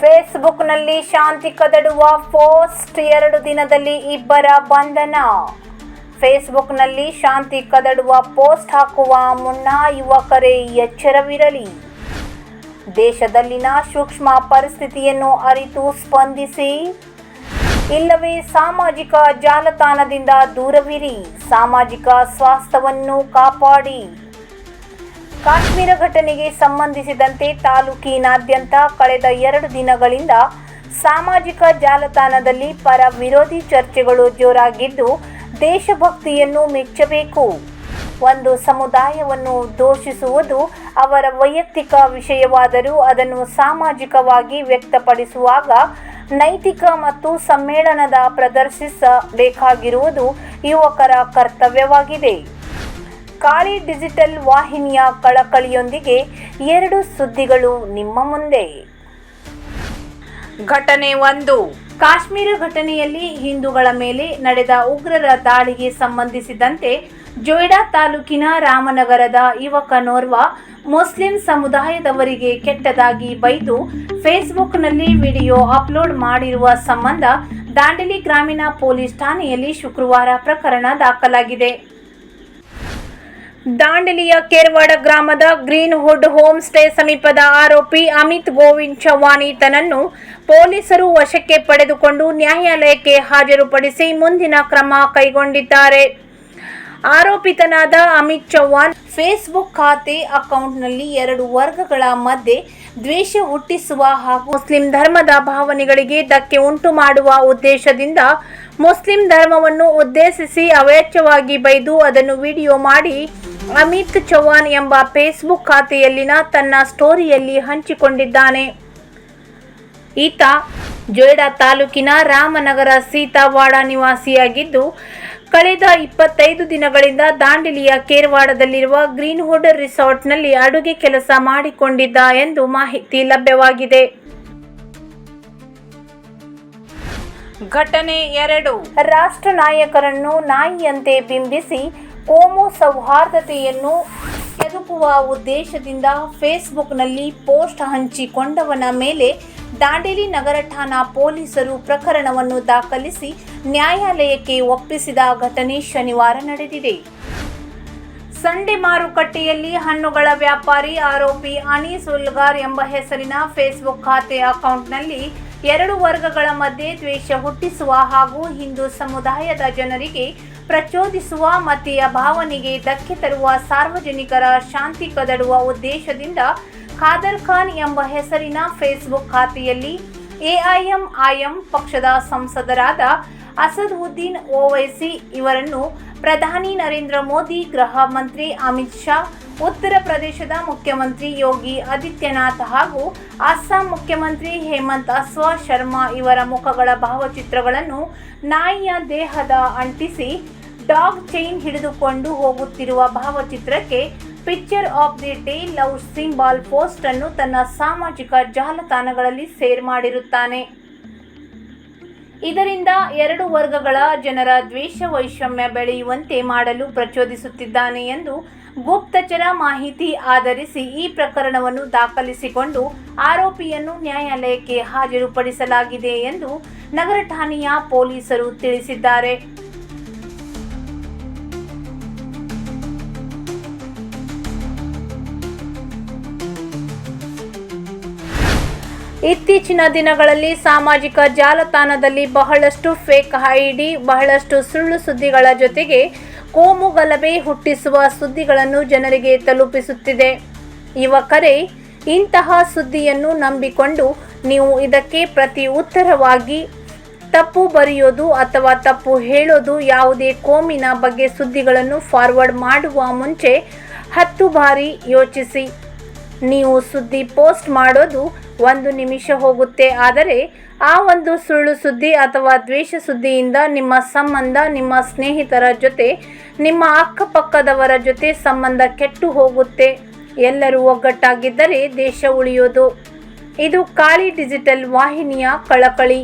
ಫೇಸ್ಬುಕ್ನಲ್ಲಿ ಶಾಂತಿ ಕದಡುವ ಪೋಸ್ಟ್ ಎರಡು ದಿನದಲ್ಲಿ ಇಬ್ಬರ ಬಂಧನ. ಫೇಸ್ಬುಕ್ನಲ್ಲಿ ಶಾಂತಿ ಕದಡುವ ಪೋಸ್ಟ್ ಹಾಕುವ ಮುನ್ನ ಯುವಕರೇ ಎಚ್ಚರವಿರಲಿ. ದೇಶದಲ್ಲಿನ ಸೂಕ್ಷ್ಮ ಪರಿಸ್ಥಿತಿಯನ್ನು ಅರಿತು ಸ್ಪಂದಿಸಿ. ಇಲ್ಲವೇ ಸಾಮಾಜಿಕ ಜಾಲತಾಣದಿಂದ ದೂರವಿರಿ. ಸಾಮಾಜಿಕ ಸ್ವಾಸ್ಥ್ಯವನ್ನು ಕಾಪಾಡಿ. ಕಾಶ್ಮೀರ ಘಟನೆಗೆ ಸಂಬಂಧಿಸಿದಂತೆ ತಾಲೂಕಿನಾದ್ಯಂತ ಕಳೆದ ಎರಡು ದಿನಗಳಿಂದ ಸಾಮಾಜಿಕ ಜಾಲತಾಣದಲ್ಲಿ ಪರ ವಿರೋಧಿ ಚರ್ಚೆಗಳು ಜೋರಾಗಿದ್ದು ದೇಶಭಕ್ತಿಯನ್ನು ಮೆಚ್ಚಬೇಕು. ಒಂದು ಸಮುದಾಯವನ್ನು ದೋಷಿಸುವುದು ಅವರ ವೈಯಕ್ತಿಕ ವಿಷಯವಾದರೂ ಅದನ್ನು ಸಾಮಾಜಿಕವಾಗಿ ವ್ಯಕ್ತಪಡಿಸುವಾಗ ನೈತಿಕ ಮತ್ತು ಸಮ್ಮೇಳನದ ಪ್ರದರ್ಶಿಸಬೇಕಾಗಿರುವುದು ಯುವಕರ ಕರ್ತವ್ಯವಾಗಿದೆ. ಕಾಳಿ ಡಿಜಿಟಲ್ ವಾಹಿನಿಯ ಕಳಕಳಿಯೊಂದಿಗೆ ಎರಡು ಸುದ್ದಿಗಳು ನಿಮ್ಮ ಮುಂದೆ. ಘಟನೆ ಒಂದು. ಕಾಶ್ಮೀರ ಘಟನೆಯಲ್ಲಿ ಹಿಂದೂಗಳ ಮೇಲೆ ನಡೆದ ಉಗ್ರರ ದಾಳಿಗೆ ಸಂಬಂಧಿಸಿದಂತೆ ಜೊಯ್ಡಾ ತಾಲೂಕಿನ ರಾಮನಗರದ ಯುವಕನೋರ್ವ ಮುಸ್ಲಿಂ ಸಮುದಾಯದವರಿಗೆ ಕೆಟ್ಟದಾಗಿ ಬೈದು ಫೇಸ್ಬುಕ್ನಲ್ಲಿ ವಿಡಿಯೋ ಅಪ್ಲೋಡ್ ಮಾಡಿರುವ ಸಂಬಂಧ ದಾಂಡೇಲಿ ಗ್ರಾಮೀಣ ಪೊಲೀಸ್ ಠಾಣೆಯಲ್ಲಿ ಶುಕ್ರವಾರ ಪ್ರಕರಣ ದಾಖಲಾಗಿದೆ. ದಾಂಡೇಲಿಯ ಕೇರ್ವಾಡ ಗ್ರಾಮದ ಗ್ರೀನ್ ಹುಡ್ ಹೋಮ್ ಸ್ಟೇ ಸಮೀಪದ ಆರೋಪಿ ಅಮಿತ್ ಗೋವಿಂದ್ ಚೌಹಾಣ್ ಈತನನ್ನು ಪೊಲೀಸರು ವಶಕ್ಕೆ ಪಡೆದುಕೊಂಡು ನ್ಯಾಯಾಲಯಕ್ಕೆ ಹಾಜರುಪಡಿಸಿ ಮುಂದಿನ ಕ್ರಮ ಕೈಗೊಂಡಿದ್ದಾರೆ. ಆರೋಪಿತನಾದ ಅಮಿತ್ ಚೌಹಾಣ್ ಫೇಸ್ಬುಕ್ ಖಾತೆ ಅಕೌಂಟ್ನಲ್ಲಿ ಎರಡು ವರ್ಗಗಳ ಮಧ್ಯೆ ದ್ವೇಷ ಹುಟ್ಟಿಸುವ ಹಾಗೂ ಮುಸ್ಲಿಂ ಧರ್ಮದ ಭಾವನೆಗಳಿಗೆ ಧಕ್ಕೆ ಉಂಟು ಮಾಡುವ ಉದ್ದೇಶದಿಂದ ಮುಸ್ಲಿಂ ಧರ್ಮವನ್ನು ಉದ್ದೇಶಿಸಿ ಅವೇಚ್ಛವಾಗಿ ಬೈದು ಅದನ್ನು ವಿಡಿಯೋ ಮಾಡಿ ಅಮಿತ್ ಚೌಹಾಣ್ ಎಂಬ ಫೇಸ್ಬುಕ್ ಖಾತೆಯಲ್ಲಿನ ತನ್ನ ಸ್ಟೋರಿಯಲ್ಲಿ ಹಂಚಿಕೊಂಡಿದ್ದಾನೆ. ಈತ ಜೊಯ್ಡಾ ತಾಲೂಕಿನ ರಾಮನಗರ ಸೀತಾವಾಡ ನಿವಾಸಿಯಾಗಿದ್ದು ಕಳೆದ ಇಪ್ಪತ್ತೈದು ದಿನಗಳಿಂದ ದಾಂಡೇಲಿಯ ಕೇರವಾಡದಲ್ಲಿರುವ ಗ್ರೀನ್ವುಡ್ ರಿಸಾರ್ಟ್ನಲ್ಲಿ ಅಡುಗೆ ಕೆಲಸ ಮಾಡಿಕೊಂಡಿದ್ದ ಎಂದು ಮಾಹಿತಿ ಲಭ್ಯವಾಗಿದೆ. ಘಟನೆ ಎರಡು. ರಾಷ್ಟ್ರ ನಾಯಕರನ್ನು ನಾಯಿಯಂತೆ ಬಿಂಬಿಸಿ ಕೋಮು ಸೌಹಾರ್ದತೆಯನ್ನು ಕೆದಕುವ ಉದ್ದೇಶದಿಂದ ಫೇಸ್ಬುಕ್ನಲ್ಲಿ ಪೋಸ್ಟ್ ಹಂಚಿಕೊಂಡವನ ಮೇಲೆ ದಾಂಡೇಲಿ ನಗರ ಠಾಣಾ ಪೊಲೀಸರು ಪ್ರಕರಣವನ್ನು ದಾಖಲಿಸಿ ನ್ಯಾಯಾಲಯಕ್ಕೆ ಒಪ್ಪಿಸಿದ ಘಟನೆ ಶನಿವಾರ ನಡೆದಿದೆ. ಸಂಡೆ ಮಾರುಕಟ್ಟೆಯಲ್ಲಿ ಹಣ್ಣುಗಳ ವ್ಯಾಪಾರಿ ಆರೋಪಿ ಅನೀಸ್ ಉಲ್ಗಾರ್ ಎಂಬ ಹೆಸರಿನ ಫೇಸ್ಬುಕ್ ಖಾತೆ ಅಕೌಂಟ್ನಲ್ಲಿ ಎರಡು ವರ್ಗಗಳ ಮಧ್ಯೆ ದ್ವೇಷ ಹುಟ್ಟಿಸುವ ಹಾಗೂ ಹಿಂದೂ ಸಮುದಾಯದ ಜನರಿಗೆ ಪ್ರಚೋದಿಸುವ ಮತೀಯ ಭಾವನೆಗೆ ಧಕ್ಕೆ ತರುವ ಸಾರ್ವಜನಿಕರ ಶಾಂತಿ ಕದಡುವ ಉದ್ದೇಶದಿಂದ ಖಾದರ್ ಖಾನ್ ಎಂಬ ಹೆಸರಿನ ಫೇಸ್ಬುಕ್ ಖಾತೆಯಲ್ಲಿ ಎಐಎಂಐಎಂ ಪಕ್ಷದ ಸಂಸದರಾದ ಅಸದ್ ಉದ್ದೀನ್ ಓವೈಸಿ ಇವರನ್ನು ಪ್ರಧಾನಿ ನರೇಂದ್ರ ಮೋದಿ ಗೃಹ ಮಂತ್ರಿ ಅಮಿತ್ ಶಾ ಉತ್ತರ ಪ್ರದೇಶದ ಮುಖ್ಯಮಂತ್ರಿ ಯೋಗಿ ಆದಿತ್ಯನಾಥ್ ಹಾಗೂ ಅಸ್ಸಾಂ ಮುಖ್ಯಮಂತ್ರಿ ಹೇಮಂತ್ ಅಸ್ವ ಶರ್ಮಾ ಇವರ ಮುಖಗಳ ಭಾವಚಿತ್ರಗಳನ್ನು ನಾಯಿಯ ದೇಹದ ಅಂಟಿಸಿ ಡಾಗ್ ಚೈನ್ ಹಿಡಿದುಕೊಂಡು ಹೋಗುತ್ತಿರುವ ಭಾವಚಿತ್ರಕ್ಕೆ picture of the day love symbol post ಅನ್ನು ತನ್ನ ಸಾಮಾಜಿಕ ಜಾಲತಾಣಗಳಲ್ಲಿ ಶೇರ್ ಮಾಡಿರುತ್ತಾನೆ. ಇದರಿಂದ ಎರಡು ವರ್ಗಗಳ ಜನರ ದ್ವೇಷ ವೈಷಮ್ಯ ಬೆಳೆಯುವಂತೆ ಮಾಡಲು ಪ್ರಚೋದಿಸುತ್ತಿದ್ದಾನೆ ಎಂದು ಗುಪ್ತಚರ ಮಾಹಿತಿ ಆಧರಿಸಿ ಈ ಪ್ರಕರಣವನ್ನು ದಾಖಲಿಸಿಕೊಂಡು ಆರೋಪಿಯನ್ನು ನ್ಯಾಯಾಲಯಕ್ಕೆ ಹಾಜರುಪಡಿಸಲಾಗಿದೆ ಎಂದು ನಗರ ಠಾಣೆಯ ಪೊಲೀಸರು ತಿಳಿಸಿದ್ದಾರೆ. ಇತ್ತೀಚಿನ ದಿನಗಳಲ್ಲಿ ಸಾಮಾಜಿಕ ಜಾಲತಾಣದಲ್ಲಿ ಬಹಳಷ್ಟು ಫೇಕ್ ಐಡಿ ಬಹಳಷ್ಟು ಸುಳ್ಳು ಸುದ್ದಿಗಳ ಜೊತೆಗೆ ಕೋಮು ಗಲಭೆ ಹುಟ್ಟಿಸುವ ಸುದ್ದಿಗಳನ್ನು ಜನರಿಗೆ ತಲುಪಿಸುತ್ತಿದೆ. ಯುವಕರೇ, ಇಂತಹ ಸುದ್ದಿಯನ್ನು ನಂಬಿಕೊಂಡು ನೀವು ಇದಕ್ಕೆ ಪ್ರತಿ ಉತ್ತರವಾಗಿ ತಪ್ಪು ಬರೆಯೋದು ಅಥವಾ ತಪ್ಪು ಹೇಳೋದು ಯಾವುದೇ ಕೋಮಿನ ಬಗ್ಗೆ ಸುದ್ದಿಗಳನ್ನು ಫಾರ್ವರ್ಡ್ ಮಾಡುವ ಮುಂಚೆ ಹತ್ತು ಬಾರಿ ಯೋಚಿಸಿ. ನೀವು ಸುದ್ದಿ ಪೋಸ್ಟ್ ಮಾಡೋದು ಒಂದು ನಿಮಿಷ ಹೋಗುತ್ತೆ. ಆದರೆ ಆ ಒಂದು ಸುಳ್ಳು ಸುದ್ದಿ ಅಥವಾ ದ್ವೇಷ ಸುದ್ದಿಯಿಂದ ನಿಮ್ಮ ಸಂಬಂಧ, ನಿಮ್ಮ ಸ್ನೇಹಿತರ ಜೊತೆ, ನಿಮ್ಮ ಅಕ್ಕಪಕ್ಕದವರ ಜೊತೆ ಸಂಬಂಧ ಕೆಟ್ಟು ಹೋಗುತ್ತೆ. ಎಲ್ಲರೂ ಒಗ್ಗಟ್ಟಾಗಿದ್ದರೆ ದೇಶ ಉಳಿಯೋದು. ಇದು ಕಾಳಿ ಡಿಜಿಟಲ್ ವಾಹಿನಿಯ ಕಳಕಳಿ.